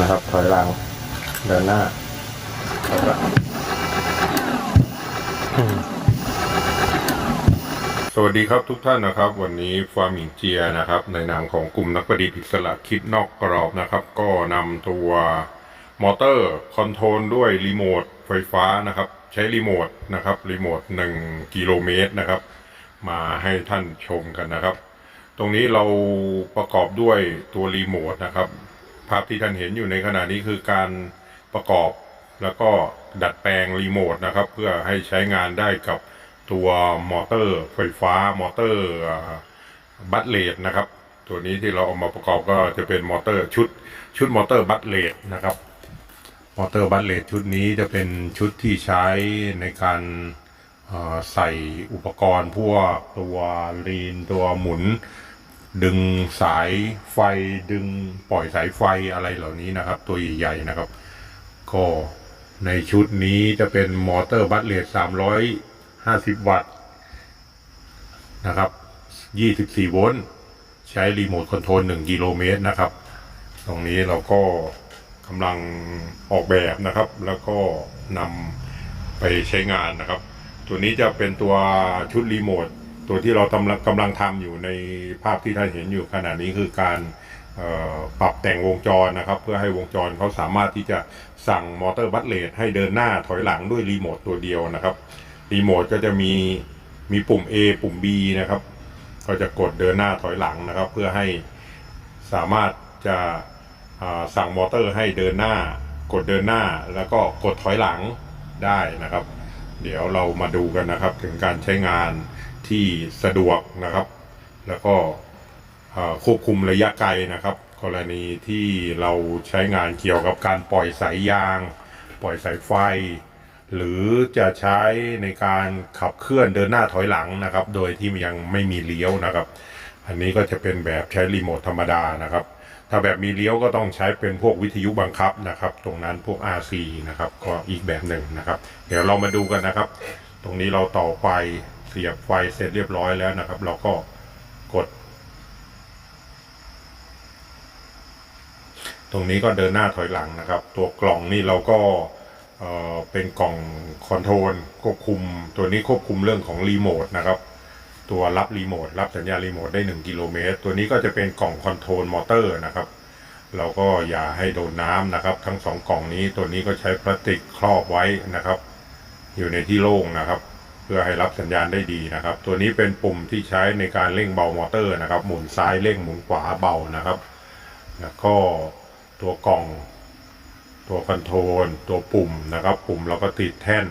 นะครับ ถอยหลังเดินหน้าถอยหลังสวัสดีครับทุกท่านนะครับ วันนี้ฟาร์มิงเจียนะครับ ในนามของกลุ่มนักประดิษฐ์อิสระคิดนอกกรอบนะครับ ก็นำตัวมอเตอร์คอนโทรลด้วยรีโมทไฟฟ้านะครับ ใช้รีโมทนะครับรีโมท1กิโลเมตรนะครับ มาให้ท่านชมกันนะครับ ตรงนี้เราประกอบด้วยตัวรีโมทนะครับ ภาพที่ท่านเห็นอยู่ในขณะนี้คือการประกอบแล้วก็ดัดแปลงรีโมทนะครับ เพื่อให้ใช้งานได้กับตัวมอเตอร์ไฟฟ้ามอเตอร์บัตเลดนะครับ ตัวนี้ที่เราเอามาประกอบก็จะเป็นมอเตอร์ชุดชุดมอเตอร์บัตเลดนะครับมอเตอร์บัตเลดชุดนี้จะเป็นชุดที่ใช้ในการใส่อุปกรณ์พวกตัวลีนตัวหมุน ดึงสายไฟดึงปล่อยสายไฟอะไรเหล่านี้นะครับ ตัวใหญ่ๆนะครับ ก็ในชุดนี้จะเป็นมอเตอร์บัตเลด350 วัตต์นะครับ 24 โวลต์ใช้รีโมทคอนโทรล 1 กิโลเมตรนะครับ ตรงนี้เราก็กำลังออกแบบนะครับ แล้วก็นำไปใช้งานนะครับ ตัวนี้จะเป็นตัวชุดรีโมท ตัวที่เรากำลังกำลังทำอยู่ในภาพที่ท่านเห็นอยู่ขณะนี้คือการปรับแต่งวงจรนะครับ เพื่อให้วงจรเขาสามารถที่จะสั่งมอเตอร์บัตเลทให้เดินหน้าถอยหลังด้วยรีโมทตัวเดียวนะครับรีโมทก็จะมีมีปุ่ม A ปุ่ม B นะครับ ก็จะกดเดินหน้าถอยหลังนะครับ เพื่อให้สามารถจะสั่งมอเตอร์ให้เดินหน้ากดเดินหน้าแล้วก็กดถอยหลังได้นะครับ เดี๋ยวเรามาดูกันนะครับถึงการใช้งาน ที่สะดวกนะครับ แล้วก็ควบคุมระยะไกลนะครับ กรณีที่เราใช้งานเกี่ยวกับการปล่อยสายยาง ปล่อยสายไฟ หรือจะใช้ในการขับเคลื่อนเดินหน้าถอยหลังนะครับ โดยที่ยังไม่มีเลี้ยวนะครับ อันนี้ก็จะเป็นแบบใช้รีโมทธรรมดานะครับถ้าแบบมีเลี้ยวก็ต้องใช้เป็นพวกวิทยุบังคับนะครับ ตรงนั้นพวก RC นะครับ ก็อีกแบบหนึ่งนะครับ เดี๋ยวเรามาดูกันนะครับ ตรงนี้เราต่อไฟ เสียบไฟเสร็จเรียบร้อยแล้วนะครับ เราก็กด ตรงนี้ก็เดินหน้าถอยหลังนะครับ ตัวกล่องนี่เราก็เอ่อเป็นกล่องคอนโทรลควบคุม ตัวนี้ควบคุมเรื่องของรีโมทนะครับ ตัวรับรีโมทรับสัญญาณรีโมทได้ 1 กิโลเมตร ตัวนี้ก็จะเป็นกล่องคอนโทรลมอเตอร์นะครับ เราก็อย่าให้โดนน้ำนะครับ ทั้งสองกล่องนี้ตัวนี้ก็ใช้พลาสติกครอบไว้นะครับ อยู่ในที่โล่งนะครับ เพื่อให้รับสัญญาณได้ดีนะครับ ตัวนี้เป็นปุ่มที่ใช้ในการเร่งเบามอเตอร์นะครับ หมุนซ้ายเร่งหมุนขวาเบานะครับ แล้วก็ตัวกล่อง ตัวคอนโทรลตัวปุ่มนะครับ ปุ่มเราก็ติดแท่น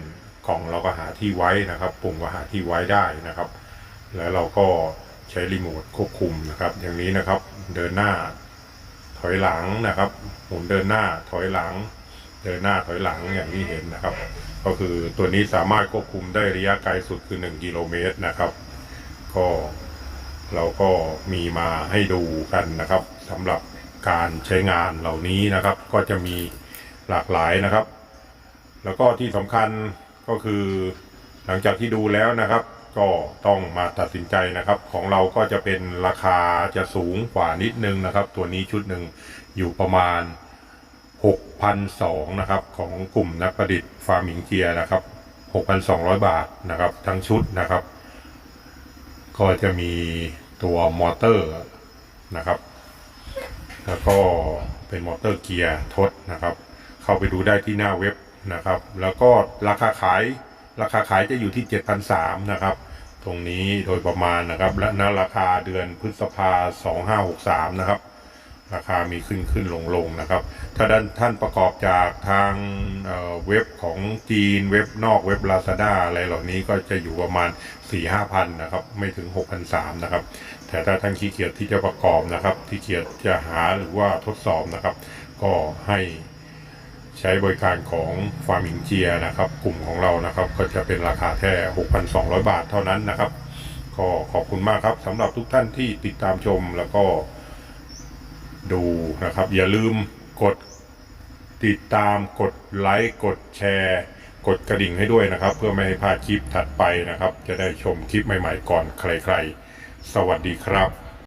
กล่องเราก็หาที่ไว้นะครับ ปุ่มก็หาที่ไว้ได้นะครับ แล้วเราก็ใช้รีโมทควบคุมนะครับ อย่างนี้นะครับเดินหน้า ถอยหลังนะครับ หมุนเดินหน้าถอยหลัง เดินหน้าถอยหลังอย่างที่เห็นนะครับ ก็คือตัวนี้สามารถควบคุมได้ระยะไกลสุดคือ 1 กิโลเมตรนะครับ ก็เราก็มีมาให้ดูกันนะครับสำหรับการใช้งานเหล่านี้นะครับ ก็จะมีหลากหลายนะครับ แล้วก็ที่สำคัญก็คือหลังจากที่ดูแล้วนะครับ ก็ต้องมาตัดสินใจนะครับ ของเราก็จะเป็นราคาจะสูงกว่านิดนึงนะครับ ตัวนี้ชุดหนึ่งอยู่ประมาณ 6,200นะครับของกลุ่มนักประดิษฐ์ฟาร์มิงเจียนะครับ6,200 บาทนะครับทั้งชุดนะครับ ก็จะมีตัวมอเตอร์นะครับ แล้วก็เป็นมอเตอร์เกียร์ทดนะครับ เข้าไปดูได้ที่หน้าเว็บนะครับ แล้วก็ราคาขายราคาขายจะอยู่ที่ 7,300นะครับ ตรงนี้โดยประมาณนะครับ และณราคาเดือนพฤษภา2563 นะครับ ราคามีขึ้นขึ้นลงลงนะครับ ถ้าด้านท่านประกอบจากทางเเว็บของจีนเว็บนอกเว็บ Lazada อะไรเหล่านี้ก็จะอยู่ประมาณ 4 5พันนะครับ ไม่ถึง 6,300นะครับ แต่ถ้าท่านขี้เกียจที่จะประกอบนะครับขี้เกียจจะหาหรือว่าทดสอบนะครับ ก็ให้ใช้บริการของฟาร์มิงเจียนะครับ กลุ่มของเรานะครับ ก็จะเป็นราคาแค่ 6,200 บาทเท่านั้นนะครับ ก็ขอบคุณมากครับสำหรับทุกท่านที่ติดตามชมแล้วก็ ดูนะครับ อย่าลืมกดติดตามกดไลค์กดแชร์ กดกระดิ่งให้ด้วยนะครับ เพื่อไม่ให้พลาดคลิปถัดไปนะครับ จะได้ชมคลิปใหม่ๆก่อนใครๆ สวัสดีครับ